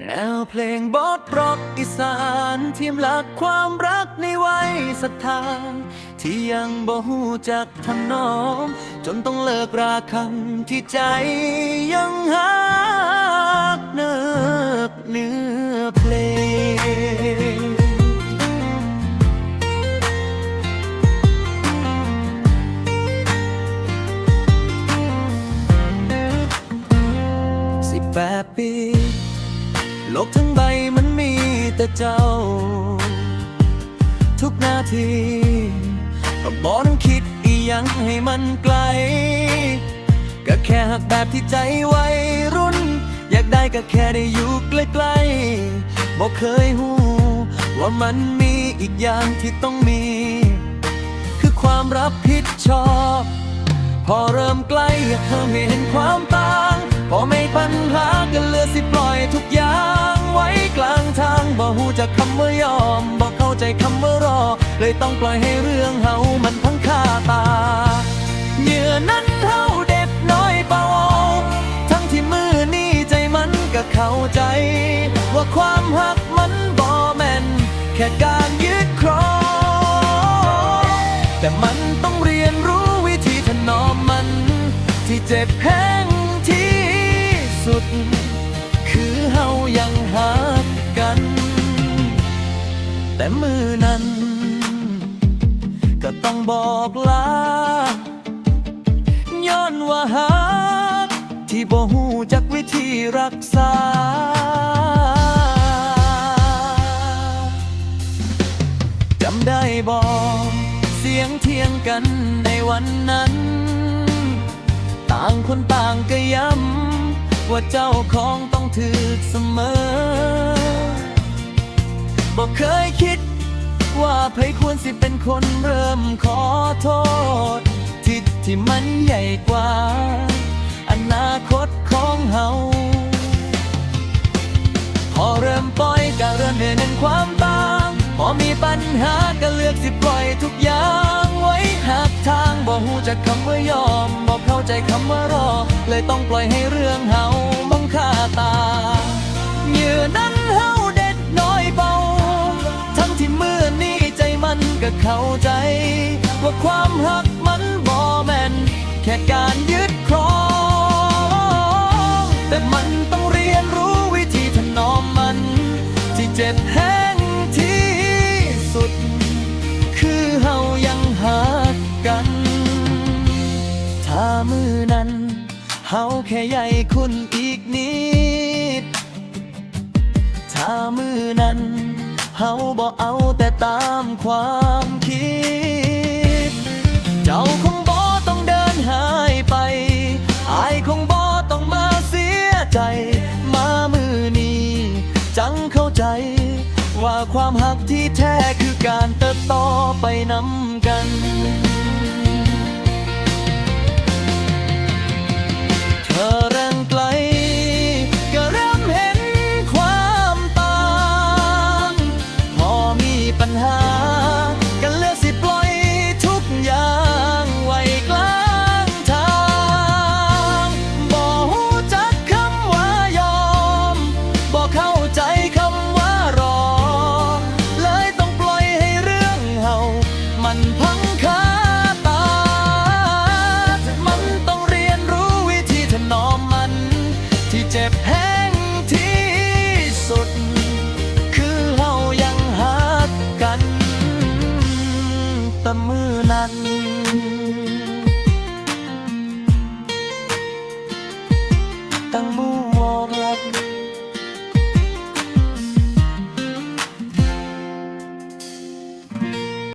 แนวเพลงบอสร็อกอีสานทีมหลักความรักในวัยศรัทธาที่ยังบ่หูจักทำนองจนต้องเลิกราคำที่ใจยังหา กทั้งใบมันมีแต่เจ้า ทุกนาทีก็บอต้องคิดอีหยังให้มันไกล ก็แค่หักแบบที่ใจวัยรุ่น อยากได้ก็แค่ได้อยู่ใกล้ๆบอกเคยหูว่ามันมีอีกอย่างที่ต้องมี คือความรับผิดชอบ พอเริ่มใกล้อยากเธอไม่เห็นความ จากคำว่ายอมบ่เข้าใจคำว่ารอ เลยต้องปล่อยให้เรื่องเฮามันพังคาตา เหยื่อนั้นเท่าเด็ดน้อยเบา ทั้งที่มือนี่ใจมันก็เข้าใจ ว่าความหักมันบ่แม่น แค่การยึดครอง แต่มันต้องเรียนรู้วิธีถนอมมัน ที่เจ็บแห้งที่สุด คือเฮายังหักกัน แต่มือนั้น ก็ต้องบอกลาย้อนว่าหักที่บ่หูจักวิธีรักษา จำได้บอกเสียงเทียงกันในวันนั้น ต่างคนต่างก็ย้ำว่าเจ้าของต้องถือเสมอ บอกเคยคิด ว่าใครควรสิเป็นคนเริ่มขอโทษ ทิศที่มันใหญ่กว่า อนาคตของเฮาพอเริ่มปล่อยก็เริ่มเห็นความต่าง พอมีปัญหาก็เลือกสิปล่อยทุกอย่างไว้หักทางบอกหูจากคำว่ายอมบอกเข้าใจคำว่ารอ เลยต้องปล่อยให้เรื่องเฮาบังค่าตาเหยื่อนั้นเฮา เข้าใจ ว่าความหักมันบ่แม่นแค่การยึดครอง แต่มันต้องเรียนรู้วิธีถนอมมัน ที่เจ็บแห้งที่สุด คือเฮายังหักกัน ถ้ามือนั้นเฮาแค่ใหญ่คุณอีกนิด ถ้ามือนั้นเฮาบ่เอาแต่ ตามความคิด เจ้าคงบ่ต้องเดินหายไป อายคงบ่ต้องมาเสียใจ มามือนี้ จังเข้าใจ ว่าความหักที่แท้คือการเติบโตไปนำกัน เจ็บแห้งที่สุด คือเฮายังหักกันตะมือนั้นตั้งมือ